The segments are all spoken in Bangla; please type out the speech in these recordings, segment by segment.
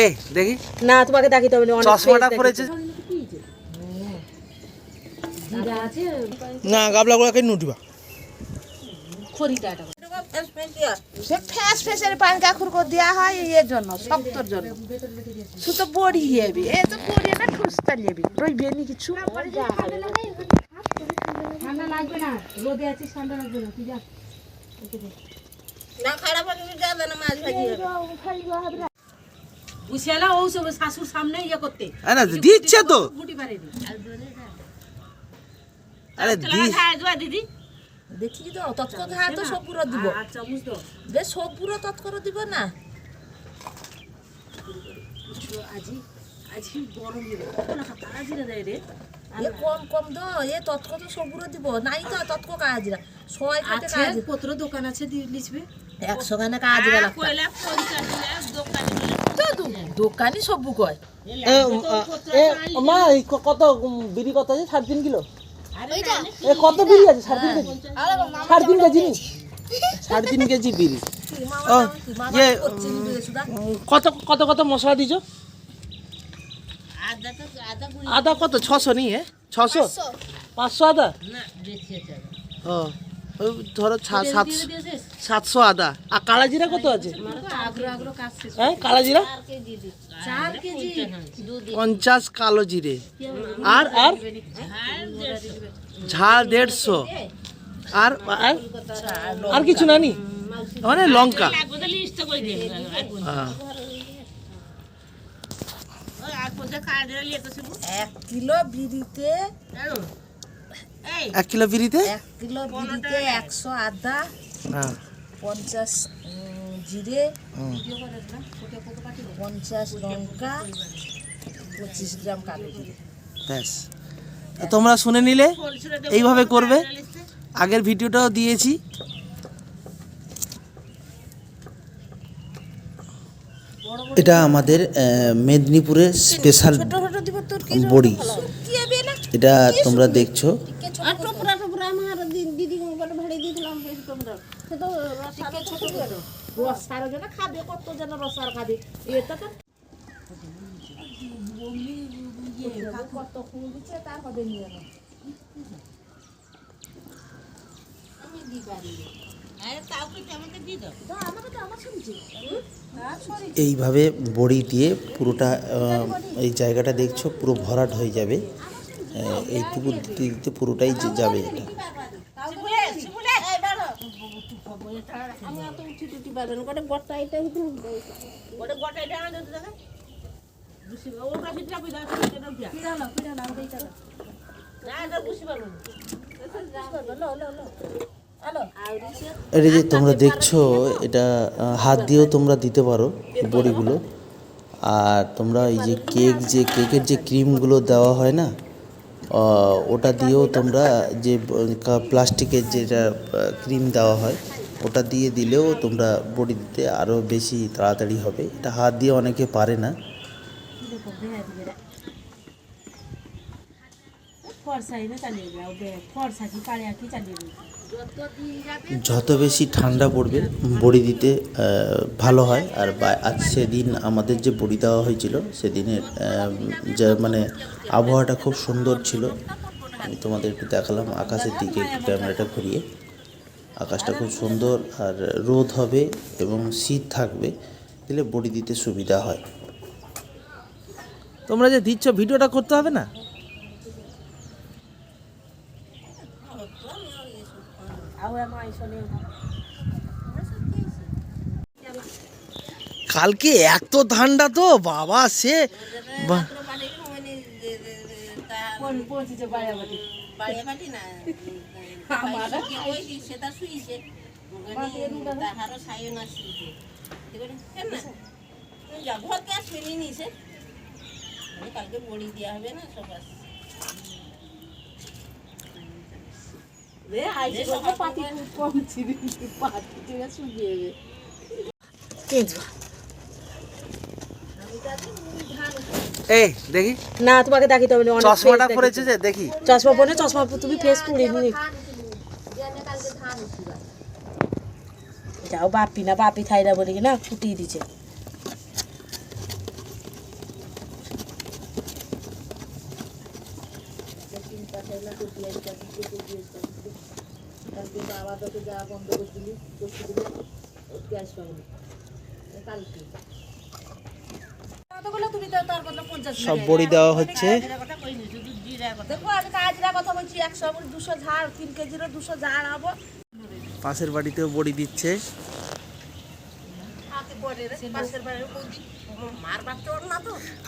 এই দেখি। না তোমাকে দেখিতে হবে চশমাটা পরেছে। আছে না গাবলা গুলা কেন উঠিবা খড়িটা ফ্যাস ফ্যাসের পানি কাকুর করে দেওয়া হয় এর জন্য শক্তর জন্য। শুধু বড়ি হেবি এ তো বড়ি না ঠুসতা নেবি রইবে নি কিছু? ঠান্ডা লাগবে না রোদে আছিস ঠান্ডা লাগবে না তুই যা। বুঝিয়ালা ও সব শাশুর সামনে ইয়ে করতে। আরে না দিচ্ছে তো। পারেনি আরে দেখি তো তৎকর হ্যাঁ তো সব পুরো দিব বেশ সব পুরো তৎকর দিব না। আজি আজি গরম দিবে তারা জিরে দেয় রে। এ কম কম দো এ তৎকর তো সব দিব। নাই তো তৎকর কাজিরা সবাই কাজ। পত্র দোকান আছে দিয়ে লিখবে একশো গানে কাজিরা দোকানি সবু কয় মা কত বিড়ি কত আছে? সাড়ে তিন কিলো। এ কত বিড়ি আছে? সাড়ে তিন কেজি। সাড়ে তিন কেজি? সাড়ে তিন কেজি বিড়ি। ও ইয়ে কত কত কত মশলা দিছ? আদা কত? ছশো নি এ? ছশো? পাঁচশো। আদা। ও ধরো সাতশো সাতশো আদা। আর কালা জিরা কত আছে? হ্যাঁ কালা জিরা? পঞ্চাশ কালো জিরে। আর আর? ঝাল দেড়শো। আর আর? কিছু না নি মানে লঙ্কা। হ্যাঁ। এক কিলো বিড়িতে এক কিলো বিড়িতে? এক কিলো বিড়িতে একশো আদা হ্যাঁ। পঞ্চাশ জিরে পঞ্চাশ লঙ্কা পঁচিশ গ্রাম কালো জিরে। ব্যাস। তোমরা শুনে নিলে এইভাবে করবে। আগের ভিডিওটাও দিয়েছি। এটা আমাদের মেদিনীপুরের স্পেশাল বড়ি। এটা তোমরা দেখছ আর টোপরা টোপরা আমার দি- দিদি বলে ভাড়ি দিয়েছিলাম বেশ টোপরা সে তো রসার জন্য খাবে কত যেন রসার খাবে। এটা তো কত ফুল দিচ্ছে তার হবে নিয়ে না এইভাবে বড়ি দিয়ে পুরোটা আহ, এই জায়গাটা দেখছ পুরো ভরাট হয়ে যাবে। এইটুকু দিতে দিতে পুরোটাই যাবে এটা। আমি উঠি টুটি গোটা আনা দিতে দেখা? ওর কাছে না এটা যে তোমরা দেখছ এটা হাত দিয়েও তোমরা দিতে পারো বড়িগুলো। আর তোমরা এই যে কেক যে কেকের যে ক্রিমগুলো দেওয়া হয় না ওটা দিয়েও তোমরা যে প্লাস্টিকের যেটা ক্রিম দেওয়া হয় ওটা দিয়ে দিলেও তোমরা বড়ি দিতে আরও বেশি তাড়াতাড়ি হবে। এটা হাত দিয়ে অনেকে পারে না। যত বেশি ঠান্ডা পড়বে, বড়ি দিতে ভালো হয়। আর আজ সেদিন আমাদের যে বড়ি দেওয়া হয়েছিল, সেদিনের যা মানে আবহাওয়াটা খুব সুন্দর ছিল। আমি তোমাদের একটু দেখালাম আকাশের দিকে ক্যামেরাটা ঘুরিয়ে। আকাশটা খুব সুন্দর আর রোদ হবে এবং শীত থাকবে দিলে বড়ি দিতে সুবিধা হয় তোমরা যে দিচ্ছ ভিডিওটা করতে হবে না কালকে এত ঠান্ডা তো বাবা সে বা- কোন পৌঁছেছে বাড়িয়ে না কে কইছি সেটা শুইছে। তাহারও সাইও না শুইছে। কেন? না যা ঘরকে শুনি নিছে মানে কালকে বড়ি দেওয়া হবে না সব আসছে এই দেখি। না তোমাকে দেখিতে হবে না চশমাটা পরেছে যে দেখি। চশমা পরে চশমা পরে তুমি ফেস পুড়ে নি যাও বাপি না বাপি খাই না বলি না ফুটিয়ে দিছে সব বড়ি দেওয়া হচ্ছে। বলছি একশো দুশো ঝাড় তিন কেজিরও দুশো ঝাড় হব পাশের বাড়িতেও বড়ি দিচ্ছে।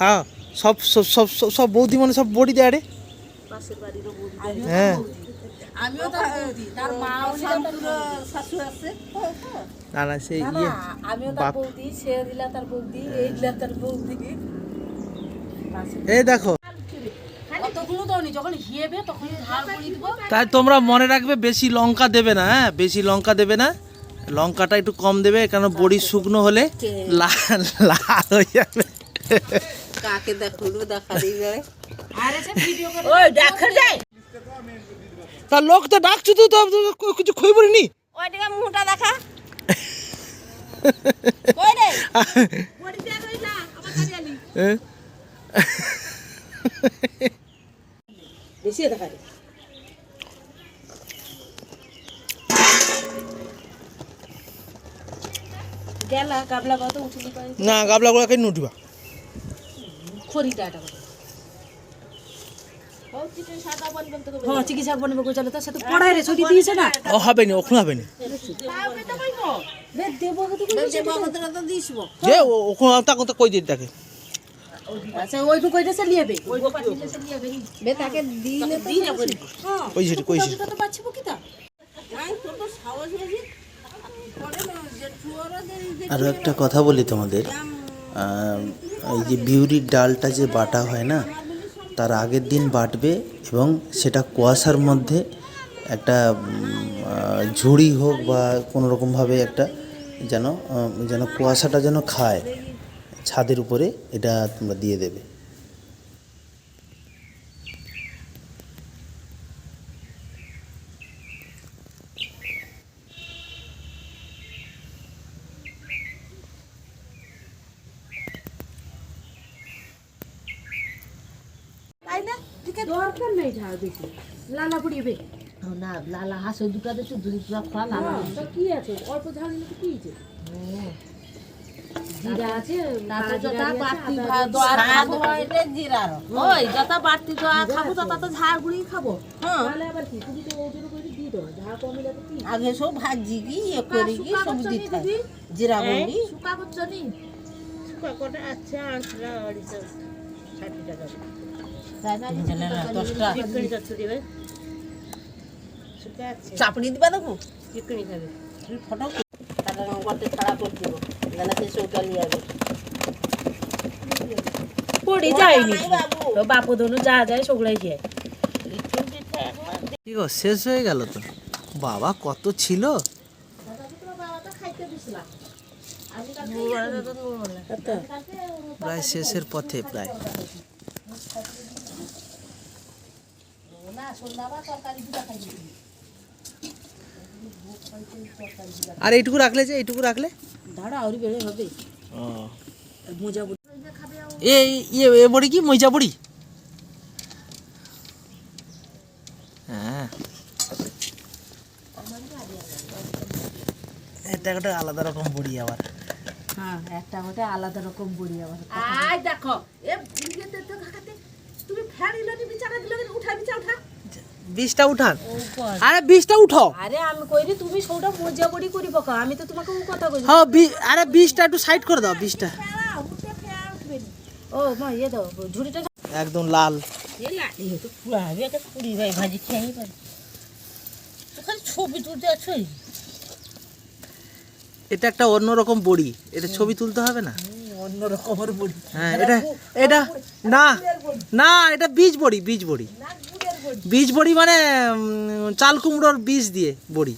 হ্যাঁ সব সব সব সব- সব বৌদি মানে সব বড়ি দেয় রে পাশের বাড়িরও বৌদি। হ্যাঁ। আমিও তার বৌদি। তার মাও শাশু আছে। না না সেই ইয়ে আমিও তার বৌদি সে দিলা তার বৌদি এই দিলা তার বৌদি এই দেখো। কতগুলো দাওনি যখন হিয়েবে তখন ঝাড় করে দিব। তাই তোমরা মনে রাখবে বেশি লঙ্কা দেবে না হ্যাঁ? বেশি লঙ্কা দেবে না। লঙ্কাটা একটু কম দেবে কারণ বড়ি শুকনো হলে লাল লাল হয়ে যাবে। কাকে দেখল দেখা দিবে আরে সে ভিডিও করে ওই দেখো যাই তা লোক তো ডাকছো তো কিছু খই বলিনি ওই দিকে দেখা। কই রে? বড়ি দিয়ে কই আমার কাছে আলি। বেশি দেখা পাই না গাবলা গোলা কেন উঠিবা খড়িটা হ্যাঁ চিকিৎসা বনবে কো চলে তো সে রে ছুটি দিয়েছে না? ও হবে নি ওখানে হবে নি। রে দেবো কত দেবগতরা তো। দিসব। যে ওখানে তা কই দিই তাকে? আচ্ছা ওইটু কইতে সে লিয়েবে ওইটু পাঠিয়ে সে লিয়েবে বে তাকে দিলে তো দিলে করি কই সেটি কই সেটি তো পাচ্ছি কি আই তোর তো সাহস বেশি। পরে না যে চুয়ারা যে আরও একটা কথা বলি তোমাদের। এই যে বিউরির ডালটা যে বাটা হয় না তার আগের দিন বাটবে এবং সেটা কুয়াশার মধ্যে একটা ঝুড়ি হোক বা কোনো রকমভাবে একটা যেন যেন কুয়াশাটা যেন খায়। ছাদের উপরে এটা তোমরা দিয়ে দেবে। তাই না দরকার নেই ঝাড় বেশি। লালা পড়িবে না লালা হাসে দুটা দেশে দুই খা লালা কি আছে? অল্প ঝাড় দিলে কি আছে জিরা আছে তাতে যত বাড়তি আদা দোয়া খাব এটা জিরার ওই যত বাড়তি দোয়া খাব তত তো ঝাড় গুড়ি খাব। তাহলে আবার কি? তুমি তো ওজন করে দিয়ে দাও ঝাড় কমে যাবে কি? আগে সব ভাজি কি ইয়ে করি কি সব দিতে হয়। জিরা শুকা করছ নি? দশটা। চাপড়ি দিবা দেখো? ফটো তারা গর্তে ছাড়া করে দিব পড়ে যায়নি তো বাপু ধনু যা যায় সেগুলাই যায় কি গো শেষ হয়ে গেল তো? বাবা কত ছিল? প্রায় শেষের পথে প্রায়। আর এইটুকু রাখলে যে এইটুকু রাখলে? দাঁড়া আউরি বেড়ে হবে। মোজা এ ইয়ে এ বড়ি কি? মইজা বড়ি? হ্যাঁ। এটা একটা আলাদা রকম বড়ি আবার। হ্যাঁ একটা ওটা আলাদা রকম বড়ি আবার। আই দেখো এ তুমি ফেরি লনি বিচারা দিলে উঠা বিচা উঠা। বীজটা উঠান। আরে বীজটা উঠাও। আরে আমি কইরি তুমি সৌটা মোজা বড়ি করিব কা আমি তো তোমাকে ও কথা কইছি হ্যাঁ আরে বীজটা একটু সাইড করে দাও বীজটা ও মা ইয়ে দাও ঝুড়িটা একদম লাল। পুরি ভাই ভাজি খেয়ে পারি ওখানে ছবি তুলতে আছো এটা একটা অন্যরকম বড়ি এটা ছবি তুলতে হবে না? অন্য রকমের বড়ি। হ্যাঁ এটা এটা না না এটা বীজ বড়ি বীজ বড়ি। বীজ বড়ি মানে চাল কুমড়োর বীজ দিয়ে বড়ি।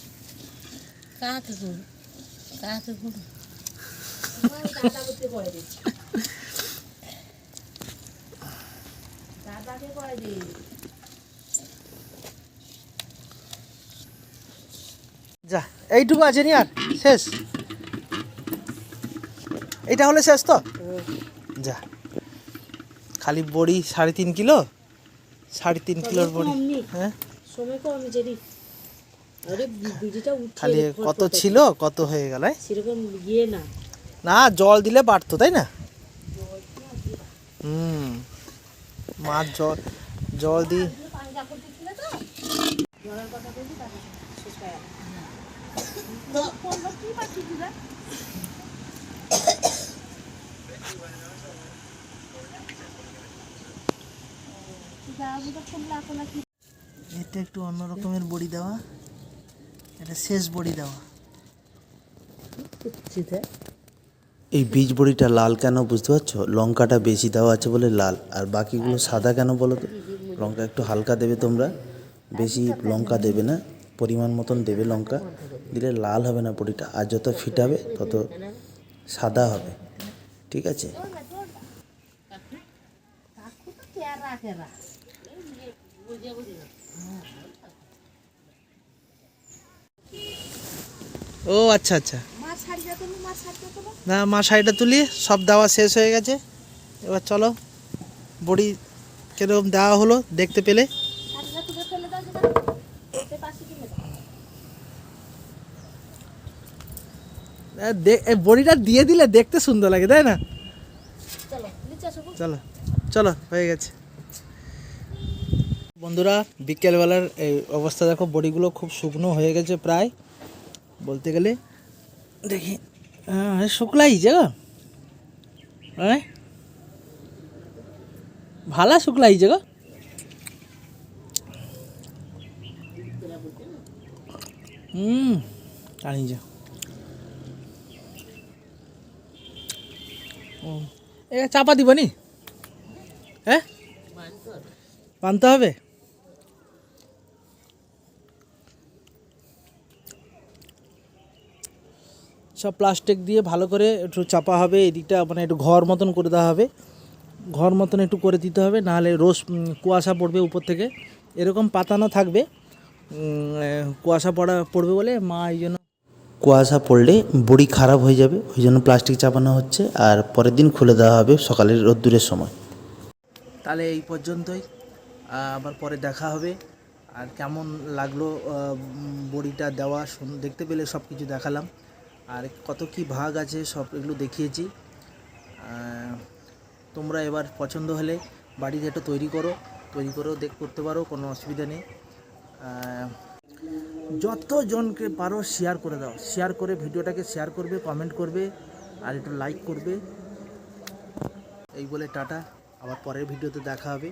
যা এইটুকু আছে নি আর? শেষ? এটা হলে শেষ তো? যা। খালি বড়ি সাড়ে তিন কিলো সাড়ে তিন কিলোর বড়ি। হ্যাঁ? খালি কত ছিল কত হয়ে গেল সেরকম ইয়ে না। না জল দিলে বাড়তো তাই না? হুম মাছ জল জল দি এটা একটু অন্য রকমের বড়ি দেওয়া। এটা শেষ বড়ি দেওয়া। এই বীজ বড়িটা লাল কেন বুঝতে পারছ? লঙ্কাটা বেশি দেওয়া আছে বলে লাল, আর বাকিগুলো সাদা কেন বলো তো? লঙ্কা একটু হালকা দেবে তোমরা। বেশি লঙ্কা দেবে না, পরিমাণ মতন দেবে লঙ্কা। দিলে লাল হবে না বড়িটা, আর যত ফিটাবে তত সাদা হবে। ঠিক আছে? ও আচ্ছা আচ্ছা। না মা শাড়িটা তুলি সব দেওয়া শেষ হয়ে গেছে। এবার চলো বড়ি কীরকম দেওয়া হলো দেখতে পেলে। বড়িটা দিয়ে দিলে দেখতে সুন্দর লাগে তাই না? চলো চলো হয়ে গেছে। বন্ধুরা, বিকেলবেলার এই অবস্থা দেখো, বড়িগুলো খুব শুকনো হয়ে গেছে প্রায়। বলতে গেলে, দেখি হ্যাঁ শুকলাই যে হ্যাঁ ভালা শুকলাই যে হুম যা। এ চাপা দিব নি? হ্যাঁ? বানতে হবে? সব প্লাস্টিক দিয়ে ভালো করে একটু চাপা হবে, এদিকটা মানে একটু ঘর মতন করে দেওয়া হবে। ঘর মতন একটু করে দিতে হবে, নাহলে রোজ কুয়াশা পড়বে উপর থেকে। এরকম পাতানো থাকবে। কুয়াশা পড়া, পড়বে বলে মা এই জন্য কুয়াশা পড়লে বড়ি খারাপ হয়ে যাবে, ওই জন্য প্লাস্টিক চাপানো হচ্ছে। আর পরের দিন খুলে দেওয়া হবে সকালের রোদ্দুরের সময়। তাহলে এই পর্যন্তই। আবার পরে দেখা হবে। আর কেমন লাগল বড়িটা দেওয়া দেখতে পেলে সব কিছু দেখালাম। আর কত কি ভাগ আছে সব এগুলো দেখিয়েছি। তোমরা এবার পছন্দ হলে বাড়িতে এটা তৈরি করো, তৈরি করেও দেখ, করতে পারো, কোনো অসুবিধা নেই। যতজনকে পারো শেয়ার করে দাও শেয়ার করে ভিডিওটাকে শেয়ার করবে কমেন্ট করবে, আর একটু লাইক করবে। এই বলে টাটা, আবার পরের ভিডিওতে দেখা হবে।